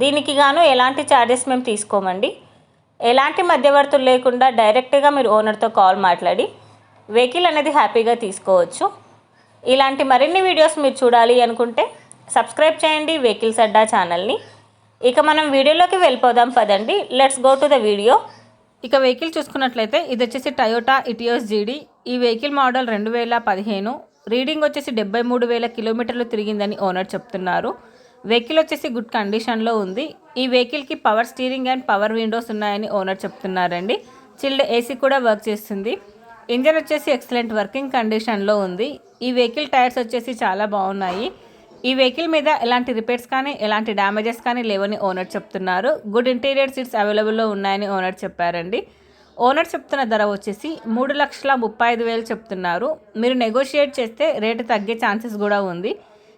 దీనికి గాను ఎలాంటి ఛార్జెస్ మేము తీసుకోమండి. ఎలాంటి మధ్యవర్తులు లేకుండా డైరెక్ట్గా మీరు ఓనర్తో కాల్ మాట్లాడి వెహికల్ అనేది హ్యాపీగా తీసుకోవచ్చు. ఇలాంటి మరిన్ని వీడియోస్ మీరు చూడాలి అనుకుంటే సబ్స్క్రైబ్ చేయండి వెహికల్స్ అడ్డా ఛానల్ని ఇక మనం వీడియోలోకి వెళ్ళిపోదాం పదండి. Let's go to the video ఇక వెహికల్ చూసుకున్నట్లయితే ఇది వచ్చేసి టయోటా ఇటియోస్ జీడీ ఈ వెహికల్ మోడల్ రెండు వేల పదిహేను. రీడింగ్ వచ్చేసి డెబ్బై మూడు వేల కిలోమీటర్లు తిరిగిందని ఓనర్ చెప్తున్నారు. వెహికల్ వచ్చేసి గుడ్ కండిషన్లో ఉంది. ఈ వెహికల్కి power steering and power windows ఉన్నాయని ఓనర్ చెప్తున్నారండి. చిల్డ్ ఏసీ కూడా వర్క్ చేస్తుంది. ఇంజన్ వచ్చేసి ఎక్సలెంట్ వర్కింగ్ కండిషన్లో ఉంది. ఈ వెహికల్ టైర్స్ వచ్చేసి చాలా బాగున్నాయి. ఈ వెహికల్ మీద ఎలాంటి రిపేర్స్ కానీ ఎలాంటి డ్యామేజెస్ కానీ లేవని ఓనర్ చెప్తున్నారు. గుడ్ ఇంటీరియర్ సీట్స్ అవైలబుల్లో ఉన్నాయని ఓనర్ చెప్పారండి. ఓనర్ చెప్తున్న ధర వచ్చేసి మూడు లక్షల ముప్పై ఐదు వేలు చెప్తున్నారు. మీరు నెగోషియేట్ చేస్తే రేటు తగ్గే ఛాన్సెస్ కూడా ఉంది.